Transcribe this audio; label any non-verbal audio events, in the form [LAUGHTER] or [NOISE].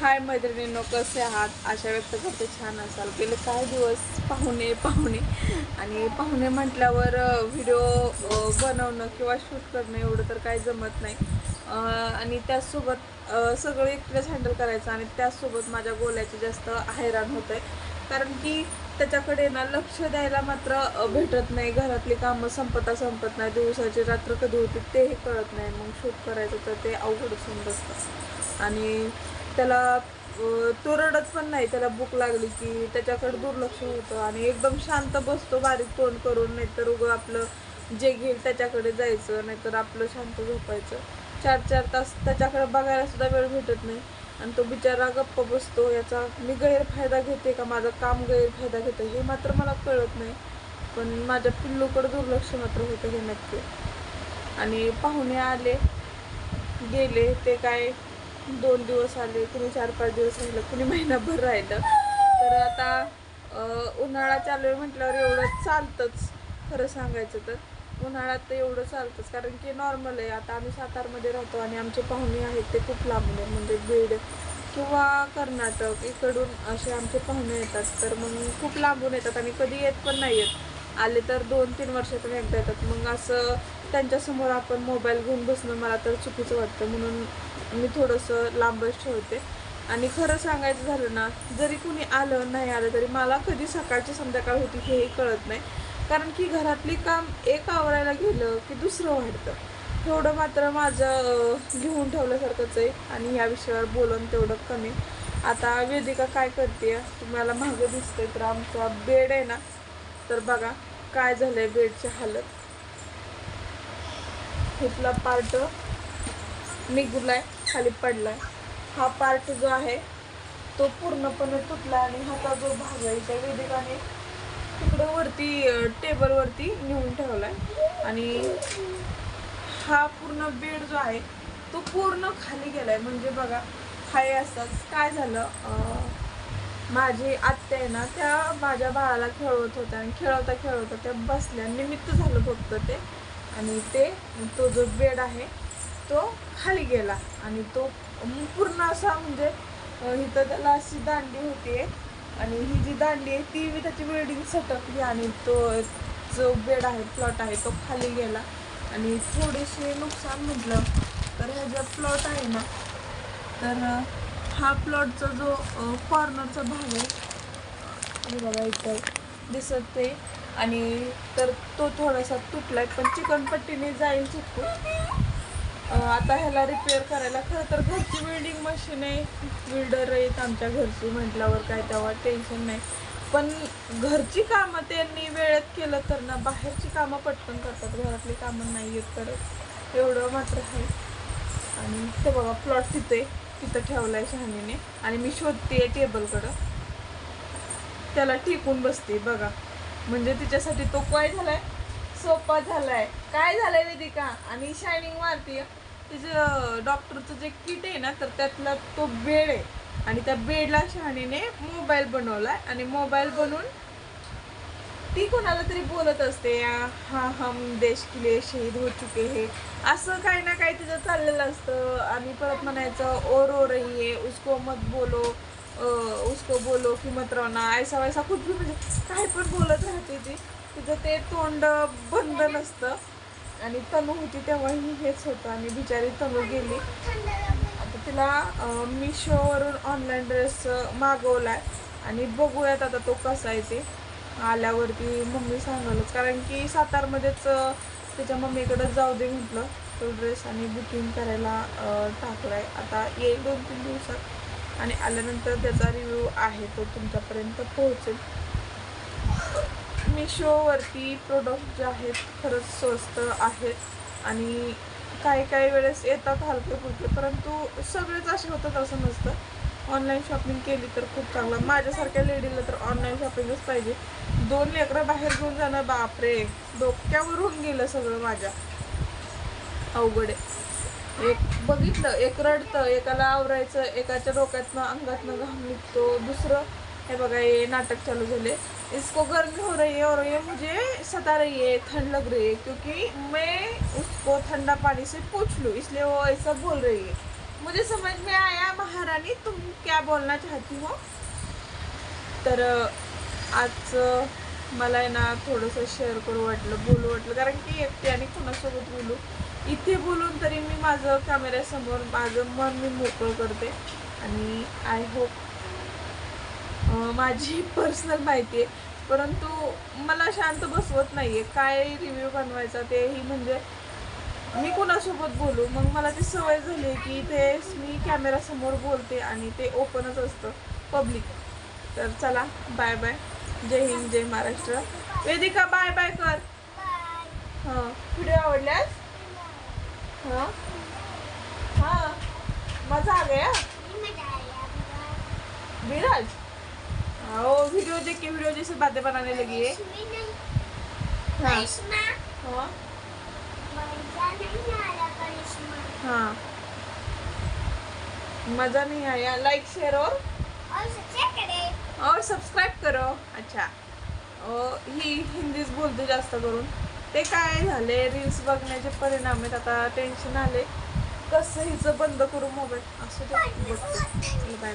हाय मैत्रिणींनो कसे आहात? आशा व्यक्त करते छान असाल. गेले काय दिवस पाहुणे पाहुणे. आणि पाहुणे म्हटल्यावर व्हिडिओ बनवणं किंवा शूट करणं एवढं तर काही जमत नाही. आणि त्याचसोबत सगळं एकटीलाच हँडल करायचं आणि त्याचसोबत माझ्या गोल्याचे जास्त हैराण होत आहे कारण की त्याच्याकडे ना लक्ष द्यायला मात्र भेटत नाही. घरातली कामं संपता संपत नाही. दिवसाची रात्र कधी होती तेही कळत नाही. मग शूट करायचं तर ते अवघडच होऊन बसतं. आणि त्याला तोरडत तो रडत पण नाही. त्याला भूक लागली की त्याच्याकडे दुर्लक्ष होतं आणि एकदम शांत बसतो बारीक तोंड करून. नाहीतर उगं आपलं जे घेईल त्याच्याकडे जायचं नाहीतर आपलं शांत झोपायचं. चार चार तास त्याच्याकडे बघायला सुद्धा वेळ भेटत नाही. आणि तो बिचारा गप्प बसतो. याचा मी गैरफायदा घेते का? माझं काम गैरफायदा घेतं हे मात्र मला कळत नाही. पण माझ्या पिल्लूकडे दुर्लक्ष मात्र होतं हे नक्की. आणि पाहुणे आले गेले. ते काय दोन दिवस आले कुणी चार पाच दिवस राहिलं कुणी महिनाभर राहिलं. तर आता उन्हाळा चालू आहे म्हटल्यावर एवढं चालतंच खरं सांगायचं तर. उन्हाळ्यात तर एवढं चालतंच कारण की नॉर्मल आहे. आता आम्ही सातारमध्ये राहतो आणि आमचे पाहुणे आहेत ते खूप लांबून आहेत म्हणजे बीड किंवा कर्नाटक इकडून असे आमचे पाहुणे येतात. तर मग खूप लांबून येतात आणि कधी येत पण नाही येत. आले तर दोन तीन वर्षातून एकदा येतात. मग असं त्यांच्यासमोर आपण मोबाईल घेऊन बसणं मला तर चुकीचं वाटतं. म्हणून मी थोडंसं लांबच ठेवते. आणि खरं सांगायचं झालं ना जरी कुणी आलं नाही आलं तरी मला कधी सकाळची संध्याकाळ होती हेही कळत नाही. कारण की घरातली काम एक आवरायला गेलं की दुसरं वाढतं. तेवढं मात्र माझं लिहून ठेवल्यासारखंच आहे आणि या विषयावर बोलून तेवढं कमी. आता वेदिका काय करते तुम्हाला मागं दिसतंय तर आमचा बेड आहे ना? तर बघा काय झालंय बेडची हालत. इथला पार्ट निघलाय खाली पडलाय. हा पार्ट जो आहे तो पूर्णपणे तुटला आणि हाचा जो भाग आहे त्या वेदिकाने तिकडं वरती टेबलवरती नेऊन ठेवला आहे आणि हा पूर्ण बेड जो आहे तो पूर्ण खाली गेला आहे म्हणजे बघा हाय असताच काय झालं? माझी आत्या आहे ना त्या माझ्या बाळाला खेळवत होत्या आणि खेळवता खेळवता त्या बसल्या. निमित्त झालं फक्त ते. आणि ते तो जो बेड आहे तो खाली गेला आणि तो पूर्ण असा म्हणजे इथं त्याला अशी दांडी होती. आणि ही जी दांडी आहे ती त्याची बिल्डिंग सटकली आणि तो जो बेड आहे प्लॉट आहे तो खाली गेला. आणि थोडेसे नुकसान म्हटलं तर हा जो प्लॉट आहे ना तर हा प्लॉटचा जो कॉर्नरचा भाग आहे बघा इथं दिसत ते. आणि तर तो थोडासा तुटला आहे पण चिकनपट्टीने जाईल चुकतो आता ह्याला रिपेअर करायला खरं तर घरची बिल्डिंग मशीन आहे. बिल्डर आहेत आमच्या घरची म्हटल्यावर काय तेव्हा टेन्शन नाही. पण घरची कामं त्यांनी वेळेत केलं तर ना बाहेरची कामं पटकन करतात. घरातली कामं नाही येत करत एवढं मात्र आहे. आणि ते बघा प्लॉट तिथे तिथं ठेवलाय शहाणीने. आणि मी शोधते टेबलकडं त्याला टिकून बसते बघा. म्हणजे तिच्यासाठी तो काय झाला आहे सोपा झाला आहे काय झालं आहे वेदिका? आणि शायनिंग मारते त्याचं डॉक्टरचं जे किट आहे ना तर त्यातला तो बेड आहे. आणि त्या बेडला शहाणीने मोबाईल बनवलाय. आणि मोबाईल बनवून ती कोणाला तरी बोलत असते हा हम देश किले शहीद हो चुके हे. असं काही ना काही तिचं चाललेलं असतं. आणि परत म्हणायचं ओ ओर रही है उसको मत बोलो उसको बोलो की मत रोना. ऐसा वैसा कुठली म्हणजे काय पण बोलत राहते ती. तिचं ते तोंड बंद नसतं. आणि तनू होती तेव्हाही हेच होतं. आणि बिचारी तनू गेली. आता तिला मिशोवरून ऑनलाईन ड्रेस आहे आणि बघूयात आता तो कसा आहे ते. आल्यावरती मम्मी सांगालच कारण की सातारमध्येच त्याच्या मम्मीकडं जाऊ दे म्हटलं. तो ड्रेस आणि बुकिंग करायला टाकला टाकलाय. आता येईल दोन तीन दिवसात. आणि आल्यानंतर त्याचा रिव्ह्यू आहे तो तुमच्यापर्यंत पोहोचेल. मिशोवरती प्रोडक्ट जे आहेत खरंच स्वस्त आहेत आणि काही काही वेळेस येतात हलके फुलके परंतु सगळेच असे होतात असं नसतं. ऑनलाईन शॉपिंग केली तर खूप चांगलं. माझ्यासारख्या लेडीला तर ऑनलाईन शॉपिंगच पाहिजे. दोन लेकरं बाहेर घेऊन जाणं बापरे! डोक्यावरून गेलं सगळं माझ्या. अवघड आहे. एक बघितलं एक रडतं एकाला आवरायचं एकाच्या डोक्यातनं अंगातनं घाम निघतो दुसरं हे बघा ये नाटक चालू झाले इसको गर्मी हो रही है और ये मुझे सता रही है ठंड लग रही है क्योंकि मैं उसको ठंडा पानी से पूछ लूँ इसलिए वो ऐसा बोल रही है। मुझे समझ में आया महारानी तुम क्या बोलना चाहती हो? तर आज मला आहे ना थोडंसं शेअर करू वाटलं बोलू वाटलं कारण की एकटी आणि कोणासोबत बोलू? इथे बोलून तरी मी माझं कॅमेऱ्यासमोर माझं मन मी मोकळं करते. आणि आय होप माझी [LAUGHS] पर्सनल माहिती आहे. परंतु मला शांत बसवत नाही आहे काय रिव्ह्यू बनवायचा तेही म्हणजे मी कोणासोबत बोलू? मग मला ती सवय झाली आहे की ते मी कॅमेरासमोर बोलते आणि ते ओपनच असतं पब्लिक तर चला bye bye Jai Hind Jai Maharashtra. Vedika bye bye कर. हां व्हिडिओ आवडल्यास? हां. हां. मजा आ देख के वीडियो जैसे बातें बनाने लगी है. हाँ. हाँ हाँ. मज़ा नहीं आया लाइक शेयर और और सबस्क्राईब करो. अच्छा. ही हिंदीच बोलते जास्त करून. ते काय झाले? रील्स बघण्याचे परिणाम आहेत. आता टेन्शन आले. कसं हिचं बंद करू मोबाईल असं बाय बाय